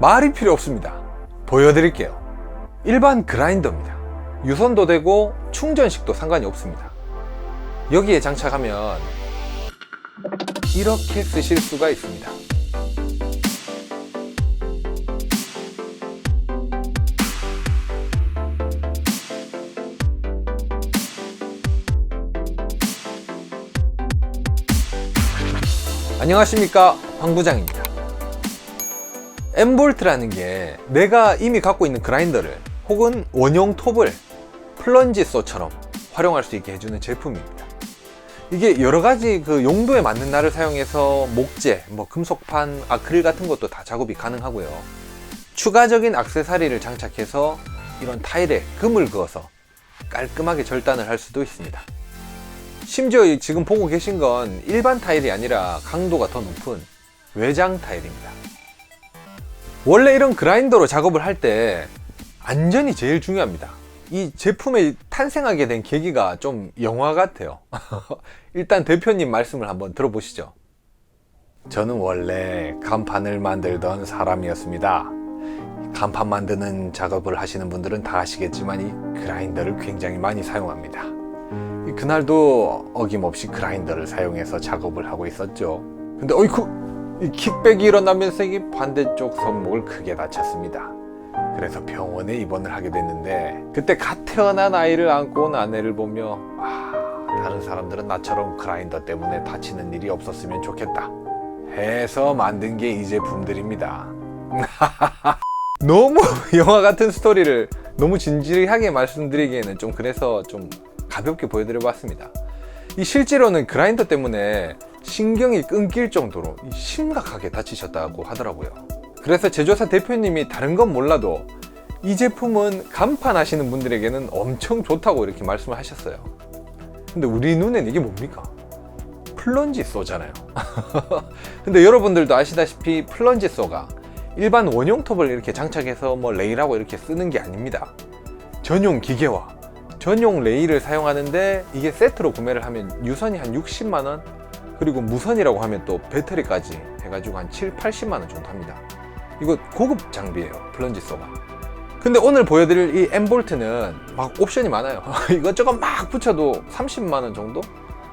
말이 필요 없습니다. 보여드릴게요. 일반 그라인더입니다. 유선도 되고 충전식도 상관이 없습니다. 여기에 장착하면 이렇게 쓰실 수가 있습니다. 안녕하십니까 황 부장입니다. M볼트라는 게 내가 이미 갖고 있는 그라인더를 혹은 원형 톱을 플런지 쏘처럼 활용할 수 있게 해주는 제품입니다. 이게 여러 가지 그 용도에 맞는 날을 사용해서 목재, 뭐 금속판, 아크릴 같은 것도 다 작업이 가능하고요. 추가적인 악세사리를 장착해서 이런 타일에 금을 그어서 깔끔하게 절단을 할 수도 있습니다. 심지어 이 지금 보고 계신 건 일반 타일이 아니라 강도가 더 높은 외장 타일입니다. 원래 이런 그라인더로 작업을 할 때 안전이 제일 중요합니다. 이 제품이 탄생하게 된 계기가 좀 영화 같아요. 일단 대표님 말씀을 한번 들어보시죠. 저는 원래 간판을 만들던 사람이었습니다. 간판 만드는 작업을 하시는 분들은 다 아시겠지만 이 그라인더를 굉장히 많이 사용합니다. 이 그날도 어김없이 그라인더를 사용해서 작업을 하고 있었죠. 근데 어이쿠 이 킥백이 일어나면서 이 반대쪽 손목을 크게 다쳤습니다. 그래서 병원에 입원을 하게 됐는데 그때 갓 태어난 아이를 안고 온 아내를 보며 아, 다른 사람들은 나처럼 그라인더 때문에 다치는 일이 없었으면 좋겠다 해서 만든 게 이 제품들입니다. 너무 영화 같은 스토리를 너무 진지하게 말씀드리기에는 좀 그래서 좀 가볍게 보여드려 봤습니다. 이 실제로는 그라인더 때문에 신경이 끊길 정도로 심각하게 다치셨다고 하더라고요. 그래서 제조사 대표님이 다른 건 몰라도 이 제품은 간판 하시는 분들에게는 엄청 좋다고 이렇게 말씀을 하셨어요. 근데 우리 눈엔 이게 뭡니까? 플런지 쏘잖아요. 근데 여러분들도 아시다시피 플런지 쏘가 일반 원형 톱을 이렇게 장착해서 뭐 레일하고 이렇게 쓰는 게 아닙니다. 전용 기계와 전용 레일을 사용하는데 이게 세트로 구매를 하면 유선이 한 60만 원 그리고 무선이라고 하면 또 배터리까지 해가지고 한 7, 80만 원 정도 합니다. 이거 고급 장비예요. 플런지 쏘가. 근데 오늘 보여드릴 이 M볼트는 막 옵션이 많아요. 이것저것 막 붙여도 30만 원 정도?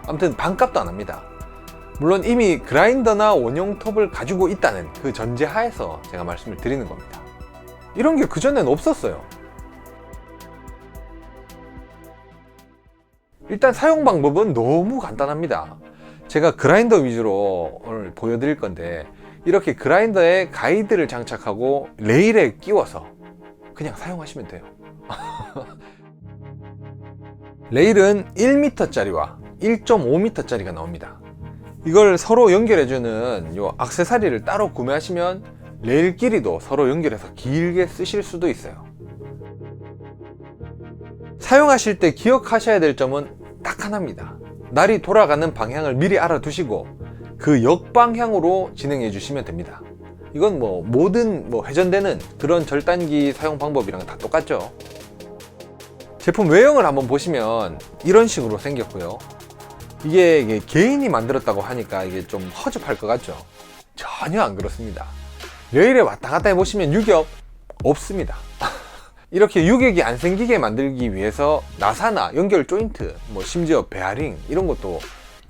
아무튼 반값도 안 합니다. 물론 이미 그라인더나 원형 톱을 가지고 있다는 그 전제하에서 제가 말씀을 드리는 겁니다. 이런 게 그전엔 없었어요. 일단 사용 방법은 너무 간단합니다. 제가 그라인더 위주로 오늘 보여드릴 건데 이렇게 그라인더에 가이드를 장착하고 레일에 끼워서 그냥 사용하시면 돼요. 레일은 1m짜리와 1.5m짜리가 나옵니다. 이걸 서로 연결해 주는 요 악세사리를 따로 구매하시면 레일 길이도 서로 연결해서 길게 쓰실 수도 있어요. 사용하실 때 기억하셔야 될 점은 딱 하나입니다. 날이 돌아가는 방향을 미리 알아두시고 그 역방향으로 진행해 주시면 됩니다. 이건 뭐 모든 뭐 회전되는 그런 절단기 사용 방법이랑 다 똑같죠. 제품 외형을 한번 보시면 이런 식으로 생겼고요. 이게, 이게 개인이 만들었다고 하니까 이게 좀 허접할 것 같죠? 전혀 안 그렇습니다. 레일에 왔다 갔다 해보시면 유격 없습니다. 이렇게 유격이 안 생기게 만들기 위해서 나사나 연결 조인트, 뭐 심지어 베어링 이런 것도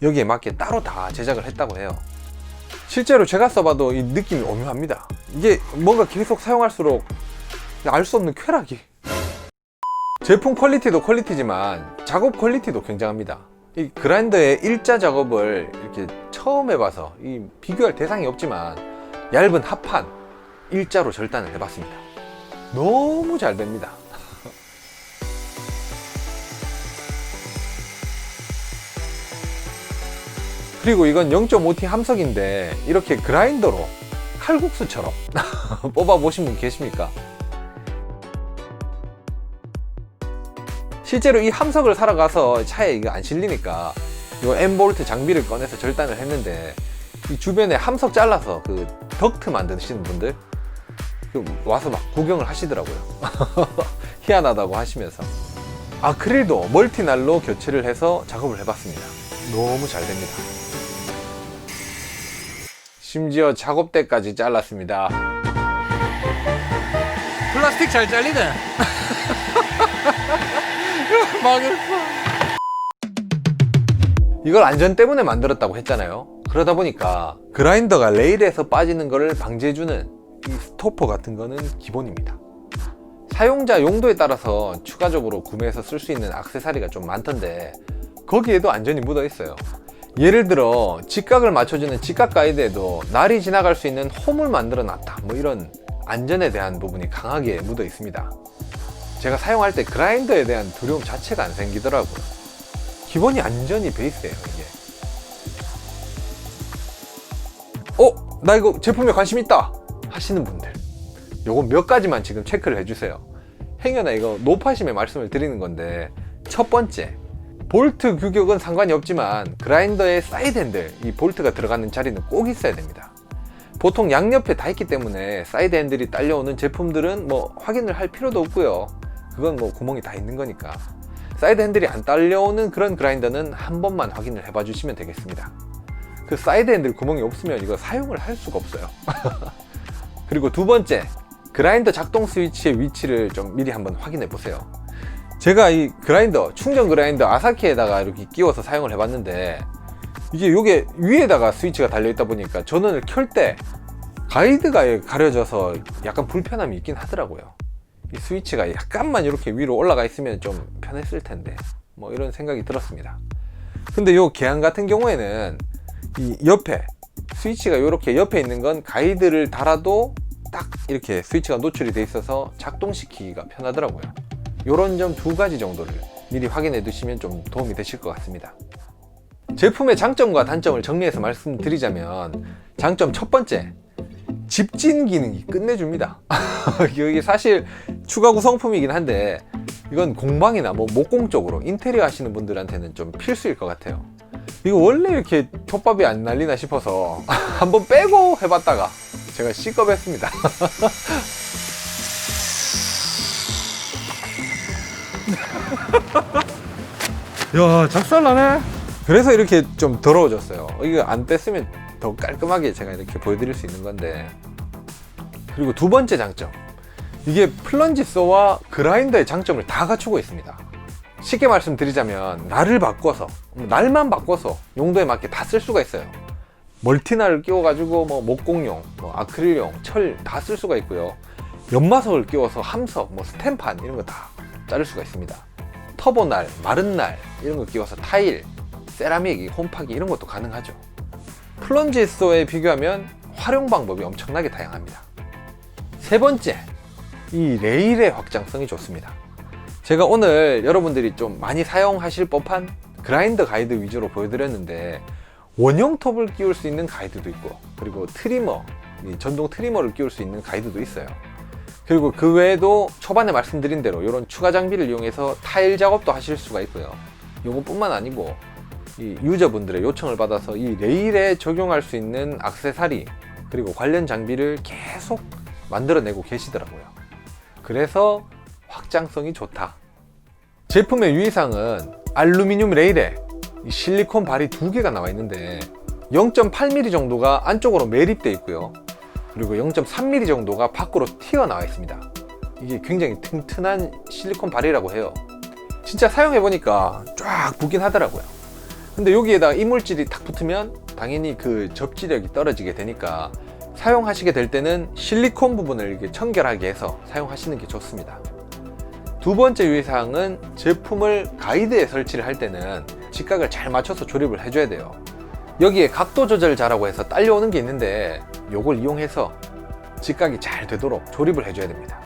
여기에 맞게 따로 다 제작을 했다고 해요. 실제로 제가 써봐도 이 느낌이 오묘합니다. 이게 뭔가 계속 사용할수록 알 수 없는 쾌락이. 제품 퀄리티도 퀄리티지만 작업 퀄리티도 굉장합니다. 이 그라인더의 일자 작업을 이렇게 처음 해봐서 이 비교할 대상이 없지만 얇은 합판 일자로 절단을 해봤습니다. 너무 잘 됩니다. 그리고 이건 0.5T 함석인데 이렇게 그라인더로 칼국수처럼 뽑아 보신 분 계십니까? 실제로 이 함석을 사러 가서 차에 이거 안 실리니까 이 M볼트 장비를 꺼내서 절단을 했는데 이 주변에 함석 잘라서 그 덕트 만드시는 분들 그 와서 막 구경을 하시더라고요. 희한하다고 하시면서 아크릴도 멀티날로 교체를 해서 작업을 해봤습니다. 너무 잘 됩니다. 심지어 작업대까지 잘랐습니다. 스틱 잘 잘리네. 망했어. 이걸 안전 때문에 만들었다고 했잖아요. 그러다 보니까 그라인더가 레일에서 빠지는 것을 방지해주는 이 스토퍼 같은 거는 기본입니다. 사용자 용도에 따라서 추가적으로 구매해서 쓸 수 있는 악세사리가 좀 많던데 거기에도 안전이 묻어 있어요. 예를 들어 직각을 맞춰주는 직각 가이드에도 날이 지나갈 수 있는 홈을 만들어 놨다. 뭐 이런 안전에 대한 부분이 강하게 묻어 있습니다. 제가 사용할 때 그라인더에 대한 두려움 자체가 안 생기더라고요. 기본이 안전이 베이스예요, 이게. 어? 나 이거 제품에 관심 있다! 하시는 분들. 요거 몇 가지만 지금 체크를 해주세요. 행여나 이거 높아심에 말씀을 드리는 건데, 첫 번째. 볼트 규격은 상관이 없지만, 그라인더의 사이드 핸들, 이 볼트가 들어가는 자리는 꼭 있어야 됩니다. 보통 양옆에 다 있기 때문에 사이드 핸들이 딸려오는 제품들은 뭐 확인을 할 필요도 없고요. 그건 뭐 구멍이 다 있는 거니까. 사이드 핸들이 안 딸려오는 그런 그라인더는 한 번만 확인을 해봐 주시면 되겠습니다. 그 사이드 핸들 구멍이 없으면 이거 사용을 할 수가 없어요. 그리고 두 번째, 그라인더 작동 스위치의 위치를 좀 미리 한번 확인해 보세요. 제가 이 그라인더, 충전 그라인더 아사키에다가 이렇게 끼워서 사용을 해봤는데 이게 요게 위에다가 스위치가 달려 있다 보니까 전원을 켤 때 가이드가 가려져서 약간 불편함이 있긴 하더라고요. 이 스위치가 약간만 이렇게 위로 올라가 있으면 좀 편했을 텐데 뭐 이런 생각이 들었습니다. 근데 요 계양 같은 경우에는 이 옆에 스위치가 이렇게 옆에 있는 건 가이드를 달아도 딱 이렇게 스위치가 노출이 돼 있어서 작동시키기가 편하더라고요. 요런 점 두 가지 정도를 미리 확인해 두시면 좀 도움이 되실 것 같습니다. 제품의 장점과 단점을 정리해서 말씀드리자면 장점 첫 번째 집진 기능이 끝내줍니다. 이게 사실 추가 구성품이긴 한데 이건 공방이나 뭐 목공 쪽으로 인테리어 하시는 분들한테는 좀 필수일 것 같아요. 이거 원래 이렇게 톱밥이 안 날리나 싶어서 한번 빼고 해봤다가 제가 C컵했습니다. 야, 작살나네. 그래서 이렇게 좀 더러워졌어요. 이거 안 뺐으면 더 깔끔하게 제가 이렇게 보여드릴 수 있는 건데. 그리고 두 번째 장점. 이게 플런지 소와 그라인더의 장점을 다 갖추고 있습니다. 쉽게 말씀드리자면 날을 바꿔서 날만 바꿔서 용도에 맞게 다 쓸 수가 있어요. 멀티날을 끼워가지고 뭐 목공용, 뭐 아크릴용, 철 다 쓸 수가 있고요. 연마석을 끼워서 함석, 뭐 스탬판 이런 거 다 자를 수가 있습니다. 터보날, 마른 날 이런 거 끼워서 타일, 세라믹, 홈파기 이런 것도 가능하죠. 플런지 소에 비교하면 활용 방법이 엄청나게 다양합니다. 세 번째, 이 레일의 확장성이 좋습니다. 제가 오늘 여러분들이 좀 많이 사용하실 법한 그라인더 가이드 위주로 보여드렸는데 원형 톱을 끼울 수 있는 가이드도 있고 그리고 트리머, 이 전동 트리머를 끼울 수 있는 가이드도 있어요. 그리고 그 외에도 초반에 말씀드린 대로 이런 추가 장비를 이용해서 타일 작업도 하실 수가 있고요. 이것뿐만 아니고 이 유저분들의 요청을 받아서 이 레일에 적용할 수 있는 악세사리 그리고 관련 장비를 계속 만들어내고 계시더라고요. 그래서 확장성이 좋다. 제품의 유의사항은 알루미늄 레일에 이 실리콘 발이 두 개가 나와 있는데 0.8mm 정도가 안쪽으로 매립되어 있고요. 그리고 0.3mm 정도가 밖으로 튀어나와 있습니다. 이게 굉장히 튼튼한 실리콘 발이라고 해요. 진짜 사용해보니까 쫙 붙긴 하더라고요. 근데 여기에다 이물질이 탁 붙으면 당연히 그 접지력이 떨어지게 되니까 사용하시게 될 때는 실리콘 부분을 이렇게 청결하게 해서 사용하시는 게 좋습니다. 두 번째 유의사항은 제품을 가이드에 설치를 할 때는 직각을 잘 맞춰서 조립을 해줘야 돼요. 여기에 각도 조절 자라고 해서 딸려오는 게 있는데 요걸 이용해서 직각이 잘 되도록 조립을 해줘야 됩니다.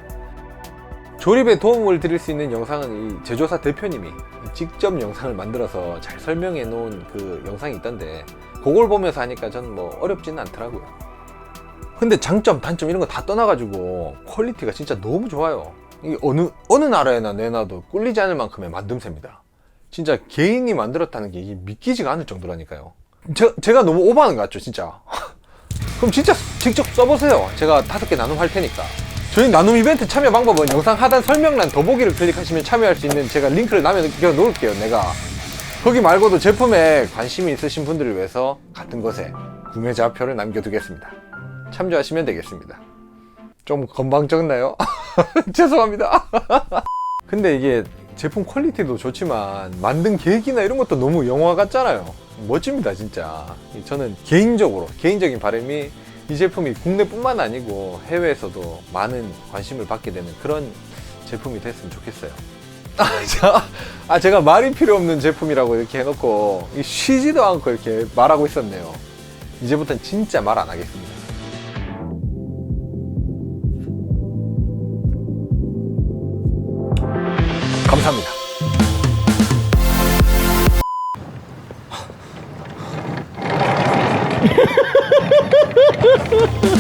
조립에 도움을 드릴 수 있는 영상은 이 제조사 대표님이 직접 영상을 만들어서 잘 설명해 놓은 그 영상이 있던데 그걸 보면서 하니까 저는 뭐 어렵지는 않더라고요. 근데 장점, 단점 이런 거 다 떠나가지고 퀄리티가 진짜 너무 좋아요. 이게 어느 어느 나라에나 내놔도 꿀리지 않을 만큼의 만듦새입니다. 진짜 개인이 만들었다는 게 이게 믿기지가 않을 정도라니까요. 제, 제가 너무 오버하는 것 같죠, 진짜. 그럼 진짜 직접 써보세요. 제가 다섯 개 나눔 할 테니까. 저희 나눔 이벤트 참여 방법은 영상 하단 설명란 더보기를 클릭하시면 참여할 수 있는 제가 링크를 남겨 놓을게요, 내가. 거기 말고도 제품에 관심이 있으신 분들을 위해서 같은 것에 구매자표를 남겨두겠습니다. 참조하시면 되겠습니다. 좀 건방졌나요? 죄송합니다. 근데 이게 제품 퀄리티도 좋지만 만든 계획이나 이런 것도 너무 영화 같잖아요. 멋집니다, 진짜. 저는 개인적으로, 개인적인 바람이 이 제품이 국내뿐만 아니고 해외에서도 많은 관심을 받게 되는 그런 제품이 됐으면 좋겠어요. 아, 자, 아, 제가 말이 필요 없는 제품이라고 이렇게 해놓고 이 쉬지도 않고 이렇게 말하고 있었네요. 이제부터는 진짜 말 안 하겠습니다. Ha ha ha ha ha!